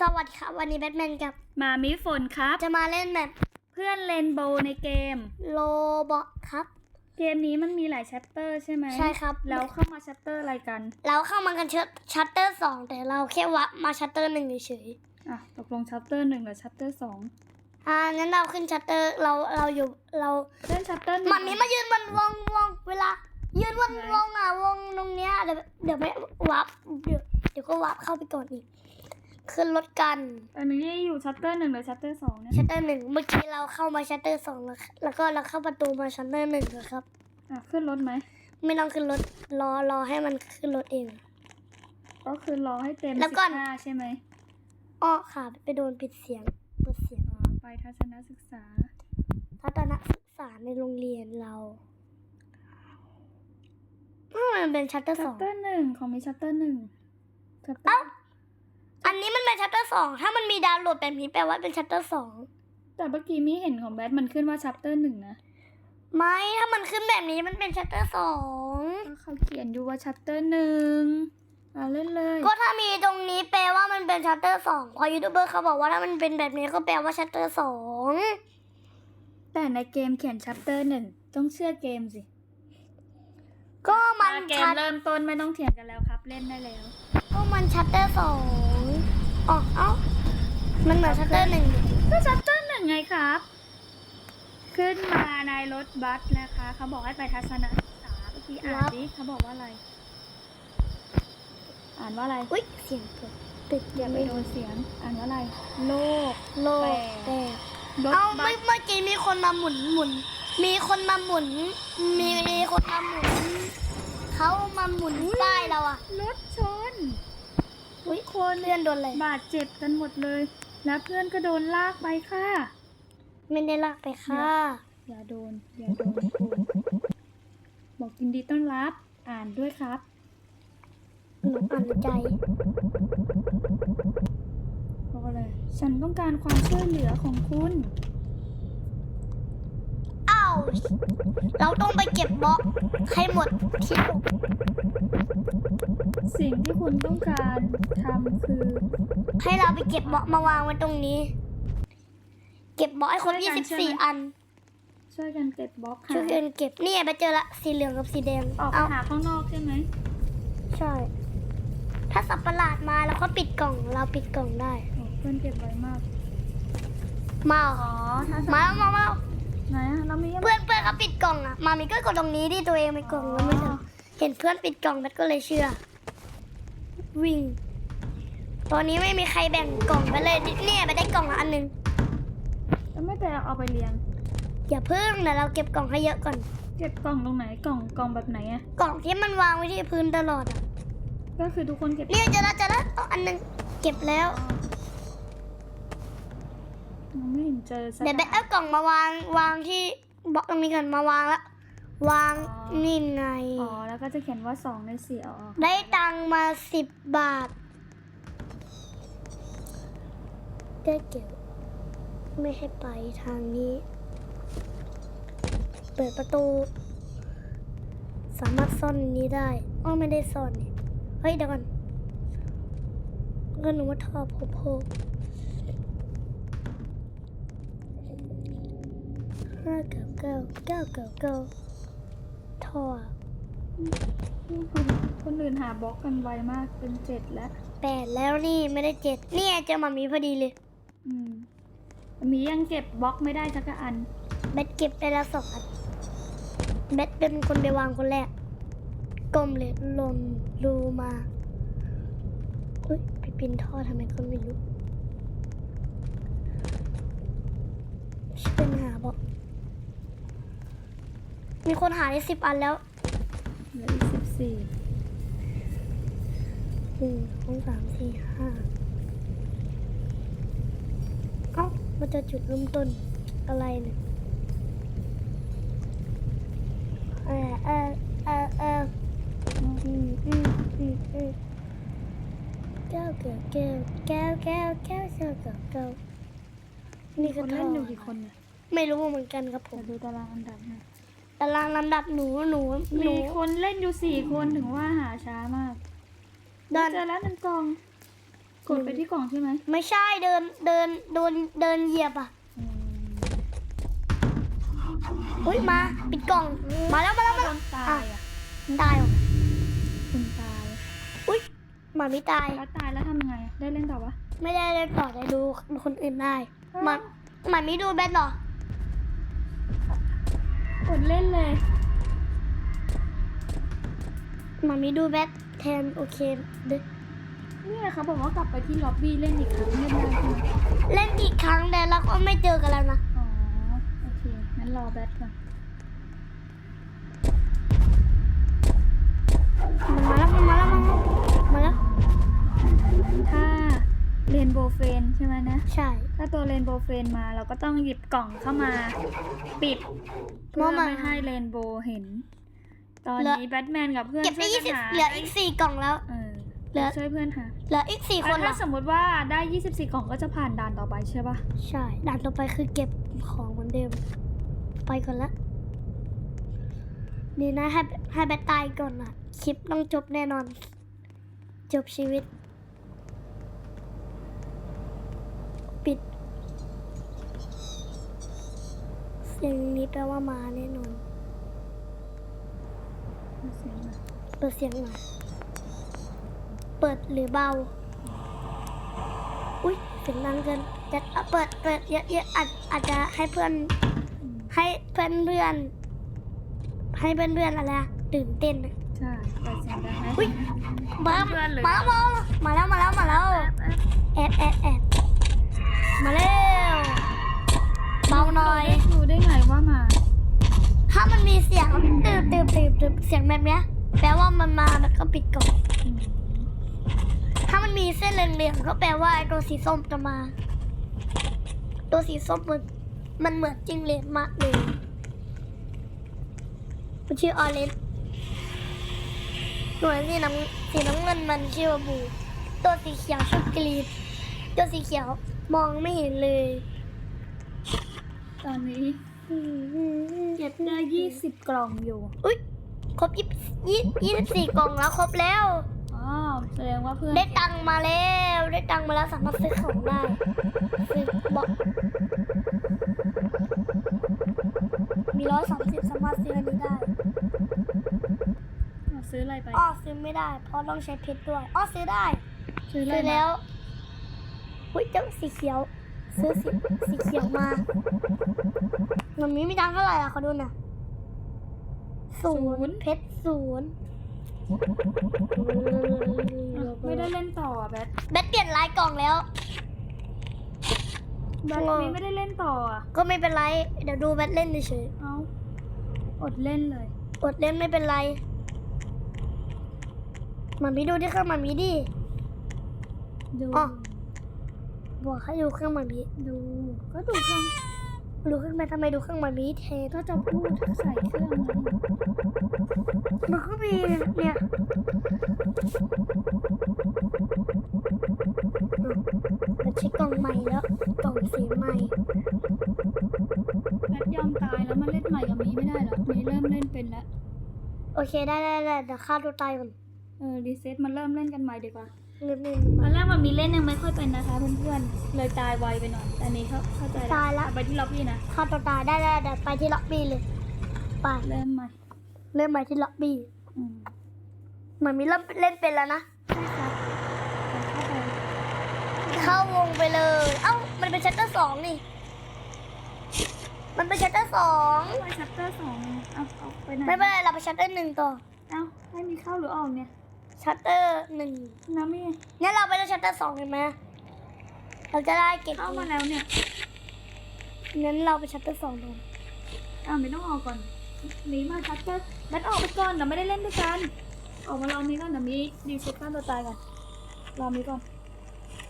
สวัสดีครับวันนี้แบทแมนกับ มามิฝนครับ จะมาเล่นแบบเพื่อนเลนโบว์ในเกมโลบอทครับ เกมนี้มันมีหลายชัปเตอร์ใช่ไหมใช่ครับ แล้วเข้ามาชัปเตอร์อะไรกัน เราเข้ามากันชัตเตอร์สองแต่เราแค่วับมาชัตเตอร์หนึ่งเฉยอะตกลงชัปเตอร์หนึ่งหรือชัปเตอร์สองๆอ่างั้นเราขึ้นชัตเตอร์เราเราอยู่เราเล่นชัปเตอร์หนึ่งมันมีมายืนบนวงวงเวลา ยืนบนวงอะวงตรงเนี้ยเดี๋ยวเดี๋ยวไม่วับเดี๋ยวเดี๋ยวก็วับเข้าไปก่อนอีก ขึ้นรถกันอันนี้อยู่ชัปเตอร์หนึ่งหรือชัปเตอร์สองเนี่ยชัตเตอร์หนึ่งเมื่อกี้เราเข้ามาชัตเตอร์สองแล้วแล้วก็เราเข้าประตูมาชัตเตอร์หนึ่งแล้วครับอะขึ้นรถไหมไม่ต้องขึ้นรถรอรอให้มันขึ้นรถเอง ก็คือรอให้เต็มแล้วสิก่บอนห้าใช่ไหมอ้อค่ะไปโดนปิดเสียงเปิดเสียงอ๋อไปทัศนศึกษา ทัศนศึกษาในโรงเรียนเราอ้าวมันเป็นชัตเตอร์สชัอปงเตอร์หนึ่งของมีชัปเตอร์หนึ่งชัปเตอเอ้าร์ อันนี้มันเป็นชัตเตอร์สองถ้ามันมีดาวน์โหลดแบบนี้แปลว่าเป็นชัตเตอร์สองแต่เมื่อกี้มีเห็นของแบทมันขึ้นว่าชัปเตอร์หนึ่งนะไม่ถ้ามันขึ้นแบบนี้มันเป็นชัตเตอร์สองก็เขาเขียนอยู่ว่าชัปเตอร์หนึ่งอะเล่นเลยก็ถ้ามีตรงนี้แปลว่ามันเป็นชัตเตอร์สองพอยูทูบเบอร์เขาบอกว่าถ้ามันเป็นแบบนี้ก็แปลว่าชัตเตอร์สองแต่ในเกมเขียนชัปเตอร์หนึ่งต้องเชื่อเกมสิ ก็มันอะเกมชัตเริ่มต้นไม่ต้องเถียงกันแล้วครับ เล่นได้แล้ว ก็มันชัตเตอร์สอง อ๋อเอ้ามันเหมือนชัตเตอร์หนึ่งดิก็ชัปเตอร์หนึ่งไงครับ ขึ้นมาในรถบัสนะคะ เขาบอกให้ไปทัศนศึกษาเมื่อกี้อ่านดิเขาบอกว่าอะไร อ่านว่าอะไรอุ้ยเสียงเปิดปิดอย่าไปโดนเสียง อ่านว่าอะไร โลก โลกแปแตลกรถเอาบัเมื่อสเมื่อกี้มีคนมาหมุนหมุน มีคนมาหมุน มีมีคนมาหมุนเขามาหมุนป้ายเราอะรถชน อุ้ยคนเลื่อนโดนเลยบาดเจ็บกันหมดเลย แล้วเพื่อนก็โดนลากไปค่ะ ไม่ได้ลากไปค่ะ อย่าโดน อย่าโดนโกรธบอกยินดีต้อนรับ อ่านด้วยครับหนูอ่านใจบอกเลย ฉันต้องการความช่วยเหลือของคุณอ้าว เราต้องไปเก็บบล็อกให้หมดที่สิ่งที่คุณต้องการทำคือ ให้เราไปเก็บบล็อกมาวางไว้ตรงนี้ เก็บบล็อกให้ครบช่วยกันใช่ไหม24อัน ช่วยกันเก็บบล็อกช่วยหากันเก็บเนี่ยไปเจอละสีเหลืองกับสีแดงออกไปเอาหาข้างนอกใช่ไหมใช่ ถ้าสับประหลาดมาแล้วก็ปิดกล่อง เราปิดกล่องได้โอ้เพื่อนเก็บไว้มาก มาเหรออ๋อถ้ามามามา ไหนอะเรามียังเพื่อนเพื่อนเขาปิดกล่องอะมามีก็กดตรงนี้ที่ตัวเองไปกล่องแล้วไม่ทำเห็นเพื่อนปิดกล่องแบทก็เลยเชื่อ วิ่ง ตอนนี้ไม่มีใครแบ่งกล่องไปเลยเนี่ยไปได้กล่องละอันหนึงแล้วไม่แต่เอาไปเลี้ยง อย่าเพิ่งเดี๋ยวเราเก็บกล่องให้เยอะก่อน เก็บกล่องตรงไหนกล่องกล่องแบบไหนอะกล่องที่มันวางไว้ที่พื้นตลอดอะก็คือทุกคนเก็บเนี่ยเจอแล้วเจอแล้วเอาอันหนึงเก็บแล้วยัง ไม่เห็นเจอสักเดี๋ยวแบทเอากล่องมาวางวางที่บล็อกตรงนี้ก่อนมาวางละวางนี่ไง อ๋อ แล้วก็จะเขียนว่าสองในสี่เอาออกได้ตังค์มาสิบบาทได้เก็บไม่ให้ไปทางนี้ เปิดประตู สามารถซ่อนอันนี้ได้อ้อไม่ได้ซ่อนนี่เฮ้ยเดี๋ยวก่อนก็หนูว่าท่อโพโพ ห้าเก้าเก้าเก้าเก้าเก้าท่อคนอื่นหาบล็อกกันไวมากเป็นเจ็ดแล้วแปดแล้วนี่ไม่ได้เจ็ดเนี่ยเจอหมามีพอดีเลย อืมมียังเก็บบล็อกไม่ได้สักอันเบ็ดเก็บได้แล้วสองอันเบ็ดเป็นคนไปวางคนแรกก้มเลยหลนรูมาอุ้ยไปปีนท่อทำไมก็ไม่รู้ช่วยหาบอก มีคนหาได้สิบอันแล้วเหลืออีกสิบสี่หนึ่งสองสามสี่ห้าเอ้ามันจะจุดเริ่มต้นอะไรเนี่ยเออเออเออเอออืมอืมอืมอืมแก้วแก้วแก้วแก้วแก้วแก้วแก้วแก้วแก้วนี่คนเล่นอยู่กี่คนเนี่ยไม่รู้เหมือนกันครับผจะมดูตารางอันดับนะ ตารางลำดับหนูหนูหนูมีคนเล่นอยู่สี่คนถึงว่าหาช้ามากเดินเจอแล้วหนึ่งกล่อง กดไปที่กล่องใช่ไหมไม่ใช่เดินเดินโดนเดินเหยียบอะอืมอุ้ยมาปิดกล่องมาแล้วมาแล้วมาโดแล้วนตายอะตายเหรอคุณตายอุ้ยหมาไม่ตายแล้วตายแล้วทำยังไงอะได้เล่นต่อปะไม่ได้เล่นต่อได้ดูคนอื่นได้หมาหมาไม่ดูแบทเหรอ กดเล่นเลยหมาไม่ดูแบทแทนโอเคเด้อเนี่ยเขาบอกว่ากลับไปที่ล็อบบี้เล่นอีกครั้งเล่นได้ใช่ไหมเล่นอีกครั้งแต่เราก็ไม่เจอกันแล้วนะ อ๋อ โอเค งั้นรอแบทก่อนมัน นโบว์เฟนใช่ไหมนะ ใช่ ถ้าตัวเรนโบว์เฟนมาเราก็ต้องหยิบกล่องเข้ามาปิดเพื่อไม่ให้เรนโบว์เห็น ตอนนี้แบทแมนกับเพื่อนเก็บไปช่วยยี่กัสินบหาเหลืออีกสี่กล่องแล้วเออเหลือช่วยเพื่อนหาเหลืออีกสี่คแล้นวเหรถ้าอสมมติว่าได้ 24 กล่องก็จะผ่านด่านต่อไปใช่ปะใช่ ด่านต่อไปคือเก็บของเหมือนเดิม ไปก่อนละดีนะให้ให้แบทตายก่อนอะ คลิปต้องจบแน่นอน จบชีวิต เสียงนี้แปลว่ามาแน่นอนเสียงมาเปิดเสียงหน่อย เปิดหรือเบา อุ้ยเสียงดังเกินจะเอาเปิดเปิดเยอะๆอาจอาจจะให้เพื่อนอืมให้เพื่อนเพื่อนให้เพื่อนเพื่อนอะไรอะตื่นเต้นอะใช่เปิดเสียงดังให้อุ๊ยมาเพื่อนหรือมามามาแล้วมาแล้วมาแล้วแอบแอบแอบ บตืบตืบตืบเสียงแบบเนี้ยแปลว่ามันมาแล้วก็ปิดก่อนถ้ามันมีเส้นเหลืองๆก็แปลว่าไอ้ตัวสีส้มจะมา ตัวสีส้มมันมันเหมือนจิงเหลนมากเลยมันชื่อออเรนจ์หน่วยสีน้ำสีน้ำเงินมันชื่อว่าบู ตัวสีเขียวชื่อกรีนตัวสีเขียวมองไม่เห็นเลย ตอนนี้ เก็บได้20กล่องอยู่อุ้ยครบยี่ยี่ยี่สิบสี่กล่องแล้วครบแล้วอ๋อแสดงว่าเพื่อนได้ตังค์มาแล้วได้ตังค์มาแล้วสามารถซื้อของได้ซื้อบอกมีร้อยสามสิบสามารถซื้ออันนี้ได้อะซื้ออะไรไปอ้อซื้อไม่ได้ เพราะต้องใช้เพชรด้วยอ้อซื้อได้ซื้ออะไรซื้อมาแล้วอุ้ยเจ้าสีเขียว ซื้อสีสีเขียวมามันมีมีตังค์เท่าไหร่อะเขาดูน่ะศูนย์เพชรศูนย์อะไม่ได้เล่นต่ออะแบทแบทเปลี่ยนลายกล่องแล้ว แบทนี้ไม่ได้เล่นต่ออะก็ไม่เป็นไร เดี๋ยวดูแบทเล่นเฉยเอ้าอดเล่นเลยๆอดเล่นไม่เป็นไรมันมีดูที่เครื่องมันมีดิดูอ๋อ บอกให้ดูเครื่องมันมีดูก็ดูเครื่องดูเครื่องมันทำไมดูเครื่องมันมีเทก็จะพูดใส่เครื่องมันก็มีเนี่ยเราใช้กล่องใหม่แล้วกล่องสีใหม่แบทยอมตายแล้วมาเล่นใหม่กับมีไม่ได้หรอมีเริ่มเล่นเป็นแล้วโอเคได้ได้ได้เดี๋ยวฆ่าตัวตายก่อนเออรีเซ็ตมาเริ่มเล่นกันใหม่ดีกว่า เงินเงินตอนแรกมันมีเล่นยังไม่ค่อยเป็นนะคะเพื่อนๆเลยตายไวไปหน่อยแต่อันนี้เขาเข้าใจตายแล้วเอไปที่ล็อบบี้นะฆ่าตัวตายได้ได้เดี๋ยวไปที่ล็อบบี้เลยไปเริ่มใหม่เริ่มไปที่ล็อบบี้อืมเหมือนมีเริ่มเล่นเป็นแล้วนะใช่ครับเข้าไปเข้าวงไปเลย เอ้ามันเป็นชัตเตอร์สองนี่ มันเป็นชัตเตอร์สองไปชัปเตอร์สองเอาเอาไปไหนไม่เป็นไรเราไปชัตเตอร์หนึ่งต่อ เอาให้มีเข้าหรือออกเนี่ย ชัตเตอร์หนึ่งน้ำมีงั้นเราไปที่ชัตเตอร์สองเห็นไหมเราจะได้เก็บเข้ามาแล้วเนี่ยงั้นเราไปชัตเตอร์สองดูอ่าไม่ต้องออกก่อนหนีมาชัปเตอร์แบทออกไปก่อนเดี๋ยวไม่ได้เล่นด้วยกัน ออกมาลองมีก่อนเดี๋ยวมีดีเซ็ตขั้นตัวตายก่อนรอมีก่อน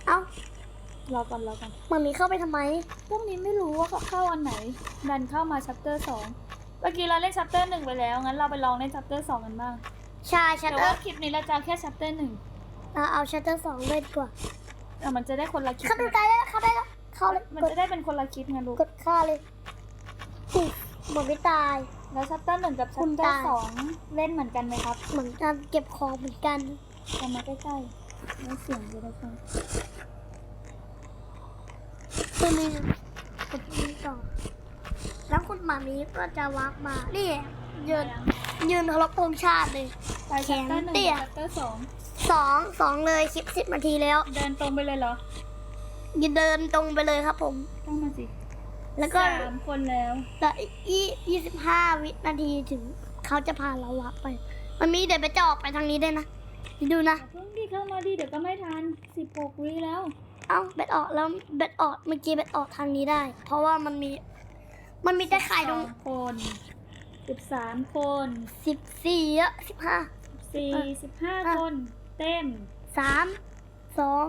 เอ้ารอก่อนรอก่อนมันมีเข้าไปทำไม พวกนี้ไม่รู้ว่าเขาเข้าอันไหน ดันเข้ามาชัปเตอร์สองเมื่อกี้เราเล่นชัปเตอร์หนึ่งไปแล้วงั้นเราไปลองเล่นชัปเตอร์สองกันบ้าง ใช่ชัตแต่เตอว่าร์คลิปนี้เราจะเอาแค่ชัปเตอร์หนึ่งเราเอาชัตเตอร์สองเลยดีกว่าแต่มันจะได้คนละคลิปเข้าไปได้แล้วเข้าได้แล้วเข้าเลยมันกดจะได้เป็นคนละคลิปไงลูกกดฆ่าเลยอุ๊ยหมดไม่ตาย แล้วชัปเตอร์หนึ่งกับชัคุปณเตอตา ร์ยสองเล่นเหมือนกันไหมครับเหมือนกันเก็บของเหมือนกันเอามาใกล้แล้วเสียงจะได้ฟังคือมีกดนี้ต่อแล้วคุณหมามีก็จะวักมานี่ ยืนยืนเคารพธงชาติเลยไปชัตเตอร์หนึ่งเตี้ยชัตเตอร์สองสองสองเลยคลิปสิบนาทีแล้ว เดินตรงไปเลยเหรอยืนเดินตรงไปเลยครับผมต้องมาสิแล้วก็สามคนแล้วแต่อียี่สิบห้าวินาทีถึงเขาจะพาเราวักไป มันมีเดี๋ยวไปจะออกไปทางนี้ด้วยนะดูนะอย่าเพิ่งดีเข้ามาดีเดี๋ยวก็ไม่ทันสิบหกวิแล้ว เอ้าเบ็ดออกแล้วเบ็ดออกเมื่อกี้เบ็ดออกทางนี้ได้ เพราะว่ามันมี มันมีแต่ไข่ตรงสองคน สิบสามคนสิบสี่อะสิบห้าสี่อะสิบห้าอะคน เต็มสามสอง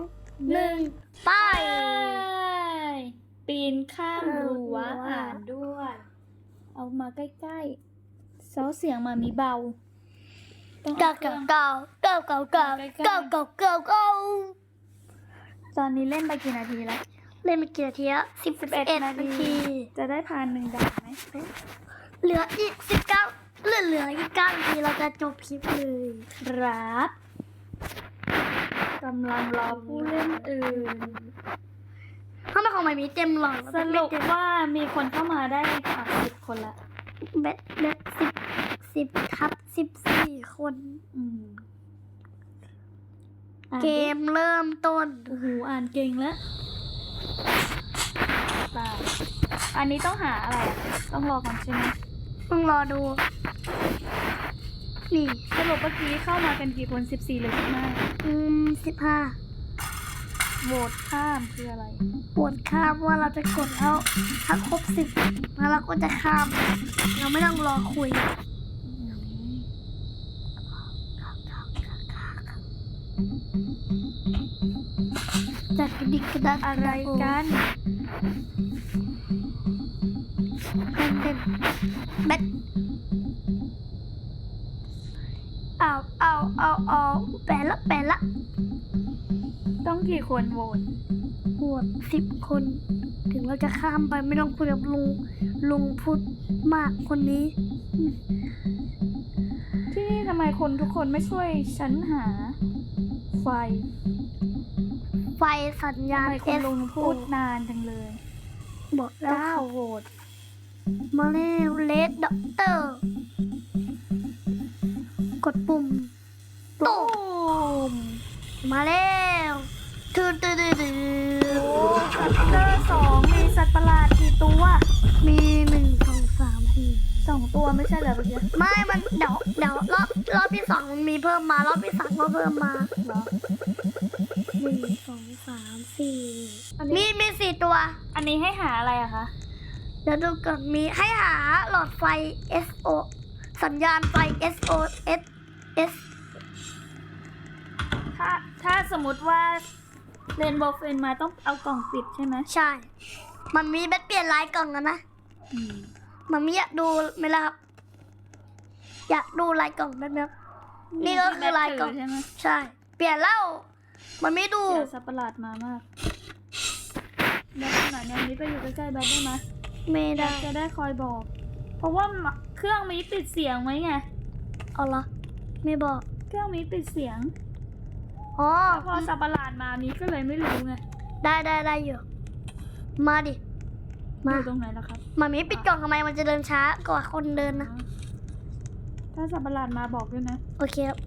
หนึ่งไปปีนข้ามเออรั้วรั้วอ่านด้วย เอามาใกล้ๆเสาเสียงมามีเบาต้องเก้าเอาเคเก้ารื่องเก้าเก้าเก้าเก้าเก้าเก้าเก้าเก้าตอนนี้เล่นไปกี่นาทีแล้ว เล่นไปกี่นาทีอะสิบเอ็ดนาที จะได้พานหนึ่งดาวไหม เหลืออีกสิบเก้าเหลือเหลืออีกเก้านาทีเราจะจบคลิปเลยครับกำลังรอผู้เล่นอื่นถ้าไม่ของใหม่มีเต็มหลอดสรุปว่ามีคนเข้ามาได้สามสิบคนละเบ็ดเบ็ดสิบสิบทับสิบสี่คนอืมอ่านเกมเริ่มต้นโอ้โหอ่านเก่งแล้วตายอันนี้ต้องหาอะไรอะต้องรอก่อนใช่ไหม ต้องรอดู นี่สรุปเมื่อกี้เข้ามากันกี่คนสิบสี่หรือสิบห้าอืมสิบห้าโหวตข้ามคืออะไรปวดข้ามว่าเราจะกดแล้วถ้าครบสิบแล้วเราก็จะข้าม เราไม่ต้องรอคุยจัดกระดิกกระดักอะไรกันเต้นเต้น เบ็ดเอาเอาเอาเอาแปลละแปลละ ต้องกี่คนโหวตปวดสิบคน ถึงเราจะข้ามไปไม่ต้องคุยกับลุง ลุงพูดมากคนนี้ ที่นี่ทำไมคนทุกคนไม่ช่วยฉันหา ไฟ ไฟสัญญาทำณไมคุณลุงพูด SO นานจังเลย บอกแล้วเก้าโหวต มาเร็วเลดด็อกเตอร์ กดปุ่มตูมมาแล้วตืดตืดตืดตืโอ้ดชัปเตอร์สองมีสัตว์ประหลาดกี่ตัว มีหนึ่งสองสามสี่สองตัวไม่ใช่เหรอเมื่อกี้ไม่ มันเดี๋ยวเดี๋ยวรอบรอบที่สองมันมีเพิ่มมารอบที่สามก็เพิ่มมาเหรอหนึ่งสองสามสี่อันมีนี้มีสี่ตัว อันนี้ให้หาอะไรอะคะ เดี๋ยวดูก่อนมีให้หาหลอดไฟ SO สัญญาณไฟ SOS S ถ้าถ้าสมมติว่าเรนโบว์เฟนมาต้องเอากล่องปิดใช่ไหมใช่ มันมีเบ็ดเปลี่ยนลายกล่องกันนะอืมมันมีอยากดูไหมล่ะครับ อยากดูลายกล่องไหมครับนี่ก็คือลายกล่องใช่ไหมใช่ เปลี่ยนแล้ว มันไม่ดูเดี๋ยวสัตว์ประหลาดมามากแบทขนาดนี้ก็อยู่ใกล้ๆแบทได้ไหม ไม่แบได้ทจะได้คอยบอก เพราะว่าเครื่องมีปิดเสียงไหมไงเอาละไม่บอก เครื่องมีปิดเสียงอ๋อแล้วพอสัตว์ประหลาดมามีก็เลยไม่รู้ไง ได้ได้ได้อยู่ มาดิอมายู่ตรงไหนแล้วครับมามีปิดกล่องทำไมมันจะเดินช้ากว่าคนเดินนะ ถ้าสัตว์ประหลาดมาบอกด้วยนะ โอเคครับ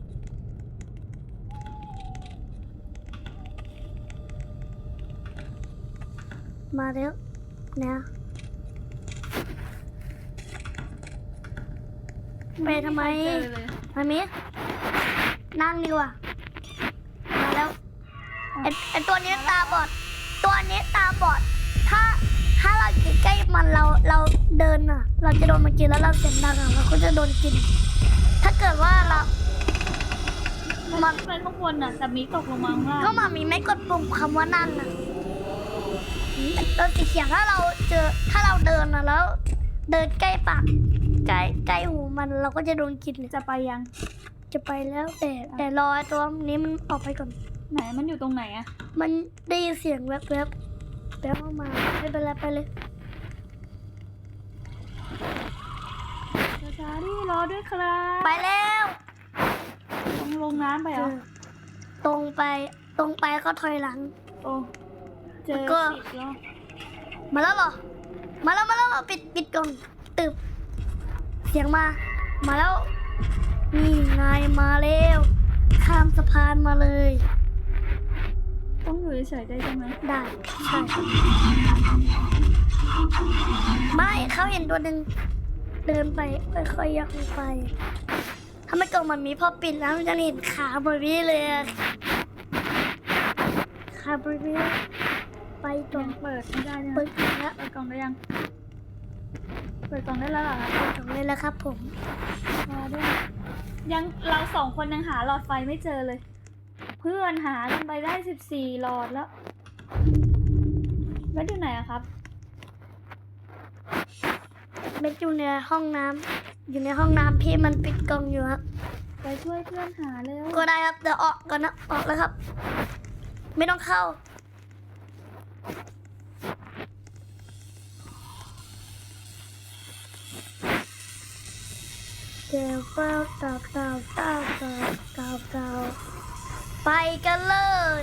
มาเร็วเนี่ย ไปทำไมเจอเลยมามินั่งดีกว่ามาแล้วไอไอตัวนี้ตาบอด ตัวนี้ตาบอด ถ้าถ้าเราอยู่ใกล้มันเราเราเดินอะ เราจะโดนมันกินแล้วเราเสียงดังอะเราก็จะโดนกิน ถ้าเกิดว่าเรา มันเป็นข้างบนน่ะแต่มีตกลงมาข้างล่างก็มามีไม่กดปุ่มคำว่านั่งอะตัวสีเขียวถ้าเราเจอถ้าเราเดินอะแล้ว เดินใกล้ปาก ใกล้ใกล้หูมันเราก็จะโดนกินเลยจะไปยัง จะไปแล้วแต่แต่รอไอ้ตัวนี้มันออกไปก่อน ไหนมันอยู่ตรงไหนอะมันได้ยินเสียงแวบๆแวบแวบเข้ามาไม่เป็นไรไปเลยช้าๆดิรอด้วยครับไปแล้วต้องลงน้ำไปเหรอเออตรงไปตรงไปก็ถอยหลัง โอ้เจอแล้วก็ สิบรอบมาแล้วเหรอ มาแล้วมาแล้วปิดปิดกล่องตึบเสียงมา มาแล้ว นี่นายมาแล้ว ข้ามสะพานมาเลย ต้องอยู่เฉยๆได้ใช่ไหมได้ใช่ไม่เขาเห็นตัวหนึ่งเดินไปค่อยๆย่องไป ถ้าไม่กล่องมันมีพอปิดแล้วมันจะเห็นขาบริบี้เลยอะขาบริบี้ไปกล่องเปิดไม่ได้ใช่ไหมเปิดกล่องแล้วเปิดกล่องได้ยังเปิดกล่องได้แล้วเหรอครับเปิดกล่องเลยแล้วครับ ผมรอด้วยยังเราสองคนยังหาหลอดไฟไม่เจอเลย เพื่อนหากันไปได้สิบสี่หลอดแล้วแล้วอยู่ไหนอะครับเม็ดอยู่ในห้องน้ำอยู่ในห้องน้ำที่มันปิดกล่องอยู่ครับ ไปช่วยเพื่อนหาเร็วก็ได้ครับเดี๋ยวออกก่อนนะออกแล้วครับ ไม่ต้องเข้า เดี๋ยวเก้าเก้าเก้าเก้าเก้าเก้าเก้าไปกันเลย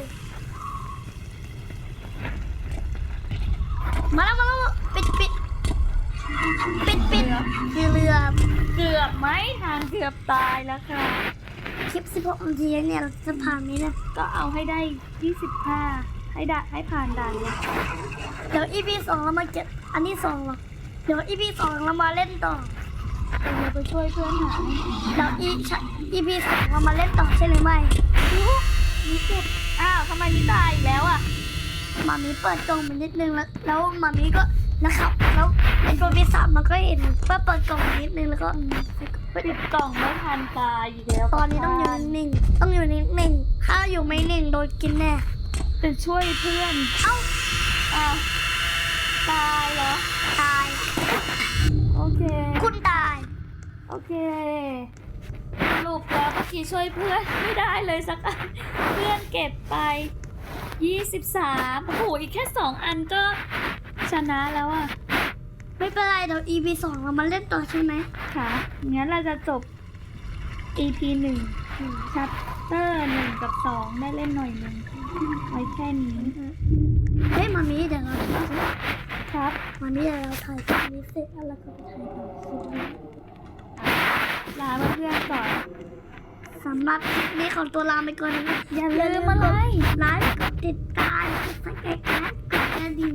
มาแล้วมาแล้วปิดปิดปิดปิดเรือบเกือบไหมทางเกือบตายแล้วค่ะ คลิป 16นาทีเนี่ยเราจะผ่านนี้นะก็เอาให้ได้ 25 ให้ได้ให้ผ่านด่านเลยเดี๋ยว EP สองเรามาเก็บอันที่สองหรอเดี๋ยว EP สองเรามาเล่นต่อ เราไปช่วยเพื่อนหาให้เดี๋ยว E ใช่ EP สองเรามาเล่นต่อใช่หรือไม่มีเจ็บอ้าวทำไมนี่ตายอีกแล้วอะมามีเปิดกล่องมานิดนึงแล้วแล้วมามีก็นะครับ แล้วไอ้ตัวปีศาจมันก็เห็นว่าเปิดกล่องมานิดนึงแล้วก็ปิดกล่องไม่ทันตายอีกแล้วตอนนี้ต้องอยู่นิ่งๆต้องอยู่นิ่งๆถ้าอยู่ไม่นิ่งโดนกินแน่จะช่วยเพื่อนเอ้าอ้าวตายเหรอตายโอเค คุณตาย โอเคสรุปแล้วเมื่อกี้ช่วยเพื่อนไม่ได้เลยสักอันเพื่อนเก็บไป 23โอ้โหอีกแค่ 2 อันก็ชนะแล้วอะไม่เป็นไรเดี๋ยว EP สองเรามาเล่นต่อใช่ไหมค่ะงั้นเราจะจบ EP 1 chapter 1กับ2ได้เล่นหน่อยหนึ่งไว้แค่นี้เฮ้ยมามีเดี๋ยวเราครับมามีเดี๋ยวเราถ่ายคลิปนี้เสร็จแล้วเราก็ไปถ่ายต่อคลิปนี้ ลาเพื่อนๆก่อนสำหรับคลิปนี้ของตัวลาไปก่อนนะครับอย่าลืมอะไรไลค์กดติดตามกดสังเกตการณ์กดกระดิ่ง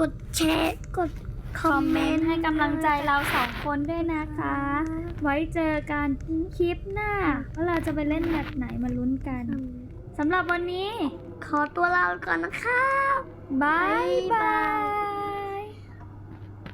กดแชร์กดคคออมมเมเมนนต์ต์ให้กำลังใจเราสองคนด้วยนะคะ ไว้เจอกันคลิปหน้าว่าเราจะไปเล่นแบบไหนมาลุ้นกันอืมสำหรับวันนี้ ขอตัวลาไปก่อนนะครับบายบาย